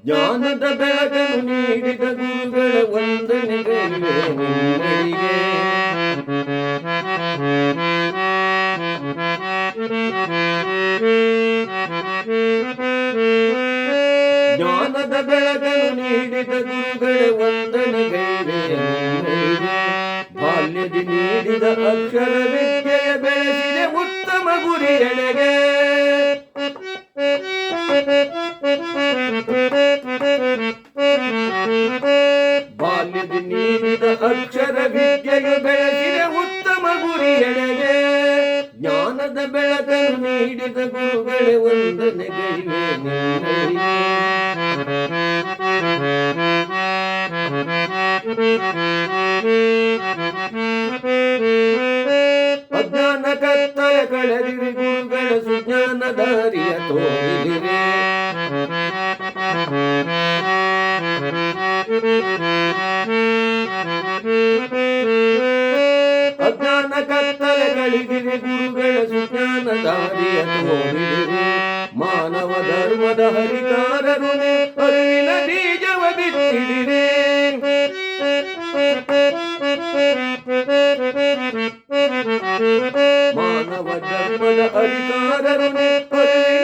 ಜ್ಞಾನದ ಬೆಳಕನ್ನು ನೀಡಿದ ಗುರುಗಳ ವಂದನೆಗಳಿವೆ ನಿಮ್ಮರಿಗೆ ಜ್ಞಾನದ ಬೆಳಕನ್ನು ನೀಡಿದ ಗುರುಗಳ ವಂದನೆಗಳಿವೆ ನಿಮ್ಮರಿಗೆ ಬಾಲ್ಯದಿ ನೀಡಿದ ಅಕ್ಷರ ವಿದ್ಯೆಯ ಬೆಳೆಸಿದೆ ಉತ್ತಮ ಗುರಿಯೆಡೆಗೆ ಬಾಲ್ಯದ ನೀಡಿದ ಅಕ್ಷರ ವಿದ್ಯೆಯ ಬೆಳೆಸಿದ ಉತ್ತಮ ಗುರಿಯೆಡೆಗೆ ಜ್ಞಾನದ ಬೆಳಕನ್ನು ನೀಡಿದ ಗುರುಗಳೇ ಒಂದನೆಗೆ Thank ಅಜ್ಞಾನ ಅಜ್ಞಾನ ಕತ್ತಲೆ ಕಳಿದಿರಿ ಗುರುಗಳ ಸುಜ್ಞಾನ ದಾರಿಯ ತೋರಿದಿರಿ ಮಾನವ ಧರ್ಮದ ಹರಿಕಾರರು ಅರಿವಿನ ಬೀಜವ ಬಿತ್ತಿದಿರಿ ಮಾನವ ಧರ್ಮದ ಹರಿಕಾರರು ಅರಿವಿನ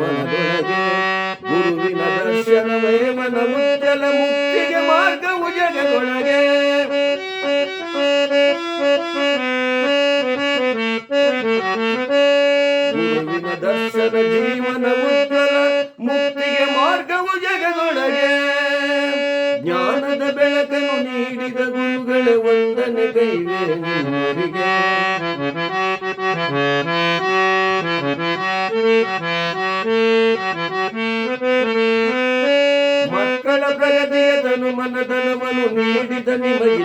ಮನದೊಳಗೆ ಗುರುವಿನ ದರ್ಶನವೇ ಮನ ಮುಚ್ಚಲ ಮುಕ್ತಿಗೆ ಮಾರ್ಗವು ಜಗದೊಳಗೆ ಗುರುವಿನ ದರ್ಶನ ಜೀವನ ಉಜ್ವಲ ಮುಕ್ತಿಗೆ ಮಾರ್ಗವು ಜಗದೊಳಗೆ ಜ್ಞಾನದ ಬೆಳಕನ್ನು ನೀಡಿದ ಗುರುಗಳ ವಂದನೆ ನಿಮ್ಮರಿಗೆ ಮಕ್ಕಳ ಪ್ರಗತಿಯ ತನು ಮನದನವನ್ನು ನೀಡಿದ ನಿಮಗಿದನು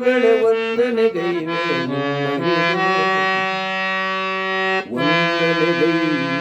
ಗುರುಗಳ ವಂದನೆಗೈವೆ ನಿಮಗೆ. ವಂದನೆಗೈವೆ